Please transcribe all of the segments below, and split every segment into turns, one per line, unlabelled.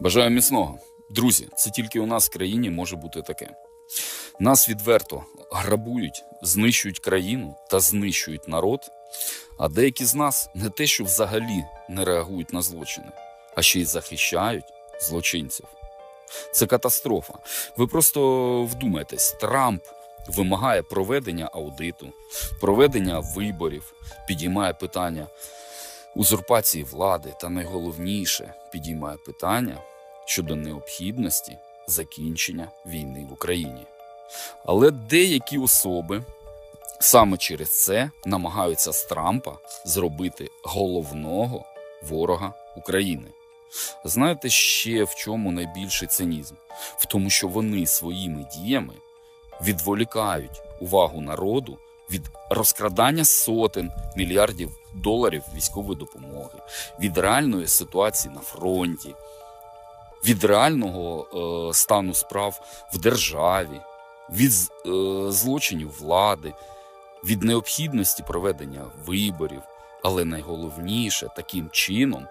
Бажаю міцного. Друзі, це тільки у нас в країні може бути таке. Нас відверто грабують, знищують країну та знищують народ. А деякі з нас не те, що взагалі не реагують на злочини, а ще й захищають злочинців. Це катастрофа. Ви просто вдумайтесь, Трамп вимагає проведення аудиту, проведення виборів, підіймає питання узурпації влади та найголовніше підіймає питання щодо необхідності закінчення війни в Україні. Але деякі особи саме через це намагаються з Трампа зробити головного ворога України. Знаєте ще в чому найбільший цинізм? В тому, що вони своїми діями відволікають увагу народу від розкрадання сотень мільярдів доларів військової допомоги, від реальної ситуації на фронті, від реального е, стану справ в державі, від е, злочинів влади, від необхідності проведення виборів. Але найголовніше таким чином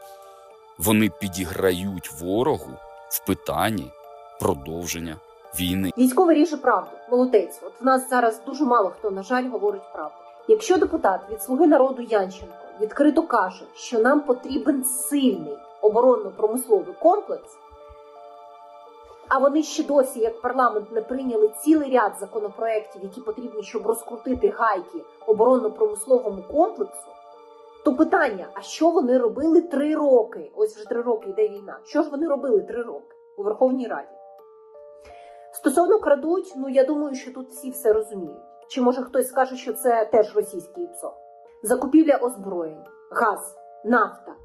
вони підіграють ворогу в питанні продовження війни.
Військовий ріже правду. Молодець. От в нас зараз дуже мало хто, на жаль, говорить правду. Якщо депутат від Слуги народу Янченко відкрито каже, що нам потрібен сильний оборонно-промисловий комплекс, а вони ще досі, як парламент, не прийняли цілий ряд законопроєктів, які потрібні, щоб розкрутити гайки оборонно-промисловому комплексу, то питання: а що вони робили три роки? Ось вже три роки йде війна. Що ж вони робили три роки у Верховній Раді? Стосовно крадуть, ну я думаю, що тут всі все розуміють. Чи може хтось скаже, що це теж російське ІПСО? Закупівля озброєнь, газ, нафта,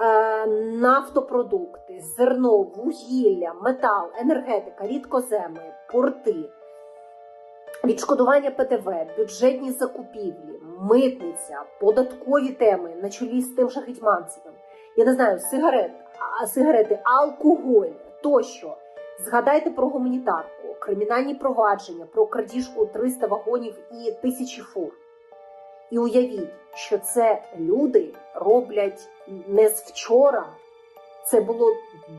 е, нафтопродукти, зерно, вугілля, метал, енергетика, рідкоземи, порти, відшкодування ПТВ, бюджетні закупівлі, митниця, податкові теми на чолі з тим же Гетьманцевим. Я не знаю, сигарет, сигарети, алкоголь тощо. Згадайте про гуманітарку, кримінальні провадження, про крадіжку 300 вагонів і тисячі фур. І уявіть, що це люди роблять не з вчора. Це було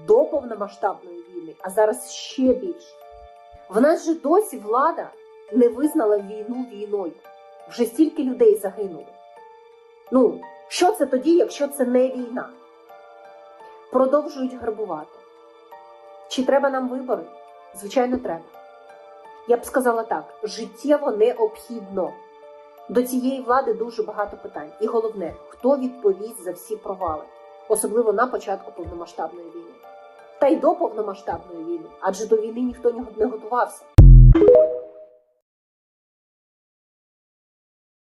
до повномасштабної війни, а зараз ще більше. В нас же досі влада не визнала війну війною. Вже стільки людей загинуло. Ну, що це тоді, якщо це не війна? Продовжують грабувати. Чи треба нам вибори? Звичайно, треба. Я б сказала так: життєво необхідно. До цієї влади дуже багато питань. І головне, хто відповість за всі провали, особливо на початку повномасштабної війни. Та й до повномасштабної війни, адже до війни ніхто не готувався.